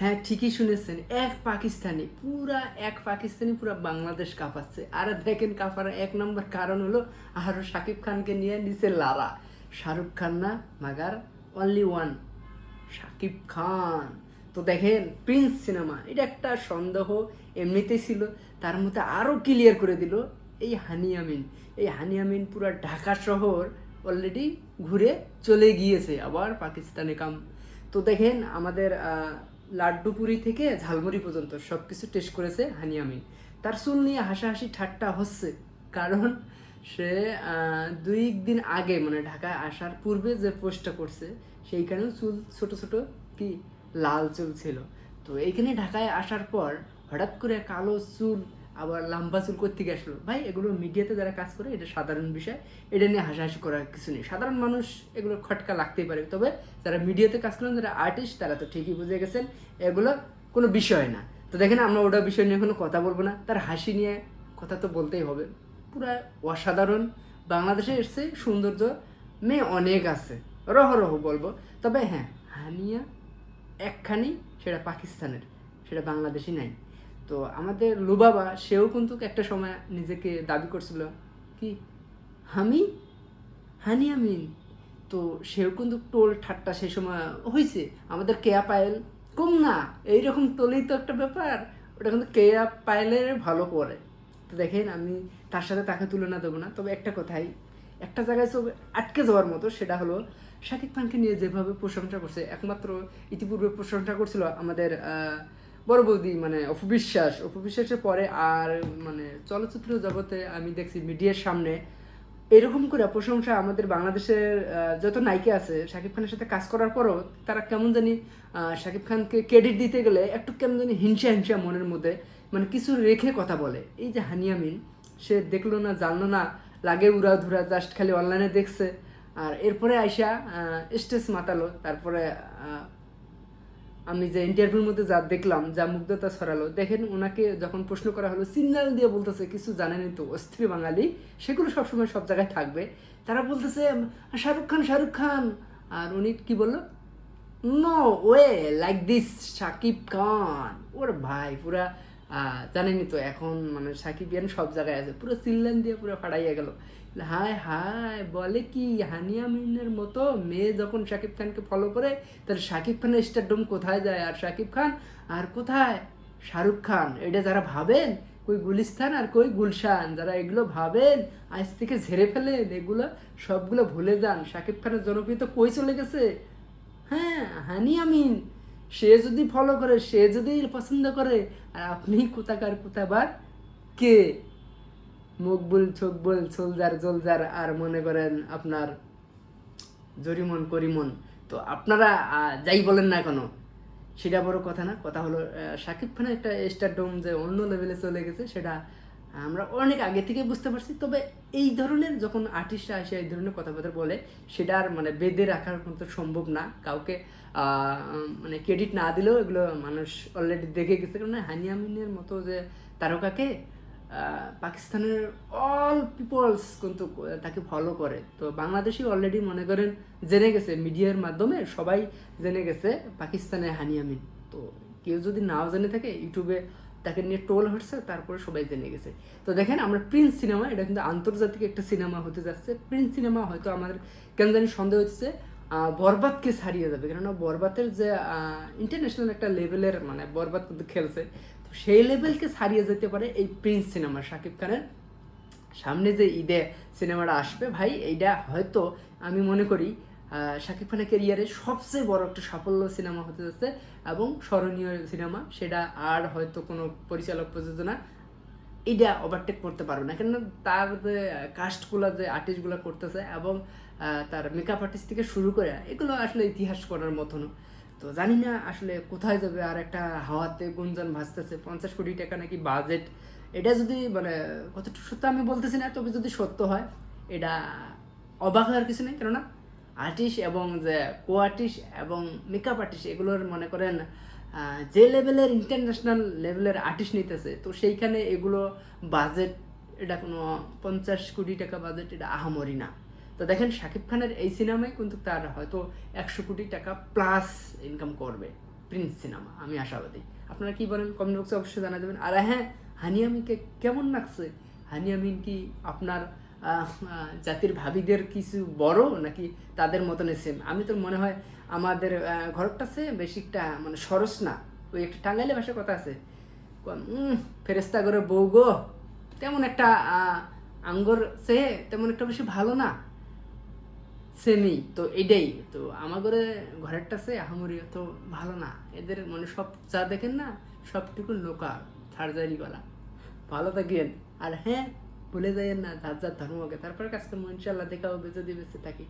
হ্যাঁ ঠিকই শুনেছেন। এক পাকিস্তানি, পুরা এক পাকিস্তানি, পুরা বাংলাদেশ কাঁপাচ্ছে। আর দেখেন কাঁপার এক নম্বর কারণ হলো আরও শাকিব খানকে নিয়ে নিচে লারা। শাহরুখ খান না, মাগার অনলি ওয়ান শাকিব খান। তো দেখেন, প্রিন্স সিনেমা, এটা একটা সন্দেহ এমনিতেই ছিল। তার মধ্যে আরও ক্লিয়ার করে দিল, এই হানিয়ামিন। এই হানিয়ামিন পুরো ঢাকা শহর অলরেডি ঘুরে চলে গিয়েছে আবার পাকিস্তানে কাম তো দেখেন আমাদের লাড্ডুপুরি থেকে ঝালমুড়ি পর্যন্ত সব কিছু টেস্ট করেছে হানিয়ামিন তার চুল নিয়ে হাসাহাসি ঠাট্টা হচ্ছে, কারণ সে দুই দিন আগে মানে ঢাকায় আসার পূর্বে যে পোস্টটা করছে সেইখানেও চুল ছোট ছোট কি লাল চুল ছিল। তো এইখানে ঢাকায় আসার পর হঠাৎ করে কালো চুল আবার লম্বা চুল করতে আসলো? ভাই, এগুলো মিডিয়াতে যারা কাজ করে, এটা সাধারণ বিষয়। এটা নিয়ে হাসাহাসি করার কিছু নেই। সাধারণ মানুষ এগুলো খটকা লাগতেই পারে। তবে যারা মিডিয়াতে কাজ করেন, যারা আর্টিস্ট তারা তো ঠিকই বুঝে গেছেন, এগুলো কোনো বিষয় না। তো দেখেন, আমরা ওটা বিষয় নিয়ে কোনো কথা বলব না। তার হাসি নিয়ে কথা তো বলতেই হবে। পুরা অসাধারণ। বাংলাদেশে এসছে সৌন্দর্য মেয়ে অনেক আছে। রহ রহ বলব। তবে হ্যাঁ হানিয়া একখানি, সেটা পাকিস্তানের। সেটা বাংলাদেশি নাই। তো আমাদের লুবাবা সেও কিন্তু একটা সময় নিজেকে দাবি করছিল, কি? আমি হানি আমিন? তো সেও কিন্তু টোল ঠাট্টা সেই সময় হয়েছে আমাদের কেয়া পায়েল? কম না, এইরকম টোলেই তো একটা ব্যাপার, ওটা কিন্তু কেয়া পায়েলের ভালো করে তো দেখেন, আমি তার সাথে তাকে তুলনা দেবো না, তবে একটা কথাই, একটা জায়গায় সব আটকে যাওয়ার মতো, সেটা হলো শাকিব খানকে নিয়ে যেভাবে প্রশংসা করছে, একমাত্র ইতিপূর্বে প্রশংসা করছিল আমাদের বৌদি মানে অপবিশ্বাস। অপবিশ্বাসের পরে আর মানে চলচ্চিত্র জগতে আমি দেখছি মিডিয়ার সামনে। এরকম করে প্রশংসা আমাদের বাংলাদেশের যত নায়িকা আছে, শাকিব খানের সাথে কাজ করার পরও তারা কেমন জানি শাকিব খানকে ক্রেডিট দিতে গেলে একটু কেমন জানি হিংসা হিংসা মনের মধ্যে মানে কিছু রেখে কথা বলে। এই যে হানিয়ামিন সে দেখল না, জানলো না, লাগে উড়া ধুরা জাস্ট খালি অনলাইনে দেখছে। আর এরপরে আইসা স্টেজ মাতালো, তারপরে আমি যে ইন্টারভিউর মধ্যে যা দেখলাম যা মুগ্ধতা ছড়ালো দেখেন ওনাকে যখন প্রশ্ন করা হলো সিগন্যাল দিয়ে বলতেছে কিছু জানেনি তো অস্থির বাঙালি সেগুলো সবসময় সব জায়গায় থাকবে। তারা বলতেছে শাহরুখ খান শাহরুখ খান। আর উনি কি বলল no way like this Shakib Khan. ওর ভাই পুরা আহ, জানেনই তো এখন মানে সাকিব ইয়ান সব জায়গায় আছে পুরো চিল্লান দিয়ে পুরো ফাড়াইয়া গেল। হায় হায়, বলে কি হানিয়া মিনের মতো মেয়ে যখন শাকিব খানকে ফলো করে, তাহলে শাকিব খানের স্টারডম কোথায় যায়? আর শাকিব খান, আর কোথায়? শাহরুখ খান, এটা যারা ভাবেন, কই গুলিস্তান আর কই গুলশান, যারা এগুলো ভাবেন, আজ থেকে ঝেড়ে ফেলেন, এগুলো সবগুলো ভুলে যান। শাকিব খানের জনপ্রিয়তা কই চলে গেছে? হ্যাঁ হানি আমিন সে যদি ফলো করে, সে যদি পছন্দ করে, আর আপনি কোথাকার, কোথাবার, কে? মকবুল ছকবুল সোলজার জলজার, আর মনে করেন আপনার জরিমন, করিমন। তো আপনারা যাই বলেন না কেন, সেটা বড় কথা না। কথা হলো শাকিব খানের একটা স্টারডম যে অন্য লেভেলে চলে গেছে, সেটা আমরা অনেক আগে থেকে বুঝতে পারছি। তবে এই ধরনের যখন আর্টিস্টরা আসে, এই ধরনের কথাবার্তা বলে, সেটা আর মানে বেঁধে রাখার মতো সম্ভব না। কাউকে মানে ক্রেডিট না দিলেও এগুলো মানুষ অলরেডি দেখে গেছে। কারণ হানিয়ামিনের মতো যে তারকাকে পাকিস্তানের অল পিপলস কিন্তু তাকে ফলো করে। তো বাংলাদেশি অলরেডি মনে করেন জেনে গেছে, মিডিয়ার মাধ্যমে সবাই জেনে গেছে পাকিস্তানের হানিয়ামিন তো কেউ যদি নাও জেনে থাকে, ইউটিউবে তাকে নিয়ে টোল হচ্ছে, তারপরে সবাই জেনে গেছে। তো দেখেন, আমরা প্রিন্স সিনেমা এটা কিন্তু আন্তর্জাতিক একটা সিনেমা হতে যাচ্ছে। প্রিন্স সিনেমা হয়তো আমাদের কেন জানি সন্দেহ হচ্ছে বরবাদকে ছাড়িয়ে যাবে। কেননা বরবাদের যে ইন্টারন্যাশনাল একটা লেভেলের মানে বরবাদ কিন্তু খেলছে। সেই লেভেলকে ছাড়িয়ে যেতে পারে এই প্রিন্স সিনেমা শাকিব খানের সামনে যে ঈদে সিনেমাটা আসবে, ভাই, এইটা হয়তো আমি মনে করি শাকিব খানের ক্যারিয়ারে সবচেয়ে বড় একটা সাফল্য সিনেমা হতে যাচ্ছে এবং স্মরণীয় সিনেমা সেটা আর হয়তো কোনো পরিচালক প্রযোজনা এটা ওভারটেক করতে পারবে না। কেননা তার যে কাস্টগুলো যে আর্টিস্টগুলো করতেছে এবং তার মেকআপ আর্টিস্ট থেকে শুরু করে, এগুলো আসলে ইতিহাস করার মতন তো জানি না আসলে কোথায় যাবে আর একটা হাওয়াতে গুঞ্জন ভাসতেছে, পঞ্চাশ কোটি টাকা নাকি বাজেট এটা যদি মানে কতটুকু সত্য আমি বলতেছি না, তবে যদি সত্য হয়, এটা অবাক হওয়ার কিছু নেই। কেননা আর্টিস্ট এবং যে কো আর্টিস্ট এবং মেকআপ আর্টিস্ট এগুলোর মনে করেন যে লেভেলের ইন্টারন্যাশনাল লেভেলের আর্টিস্ট নিতেছে, তো সেইখানে এগুলো বাজেট এটা কোনো পঞ্চাশ কোটি টাকা বাজেট এটা আহামরি না। তো দেখেন শাকিব খানের এই সিনেমায় কিন্তু তার হয়তো একশো কোটি টাকা প্লাস ইনকাম করবে প্রিন্স সিনেমা আমি আশাবাদী। আপনারা কি বলেন? কমেন্ট বক্সে অবশ্যই জানা দেবেন। আর হ্যাঁ হানিয়ামিকে কেমন লাগছে? হানিয়ামিন কি আপনার জাতির ভাবিদের কিছু বড় নাকি তাদের মতন সেম আমি তো মনে হয় আমাদের ঘরটা সে বেশিটা মানে সরস না। ওই একটা টাঙ্গাইলে ভাষায় কথা আছে। ফেরেস্তা করে বউ গো, তেমন একটা আঙ্গর সে তেমন একটা বেশি ভালো না। সেমই তো এটাই। তো আমার ঘরে, ঘরেরটা সে আহামরি তো ভালো না। এদের মানে সব যা দেখেন না, সবটুকু লোকাল সার্জারি গলা ভালো থাকেন। আর হ্যাঁ ভুলে যাইয়েন না, যার যার ধর্মকে তারপরে কাজকে মনশাল্লাহ দেখা হবে, যদি বেঁচে থাকি।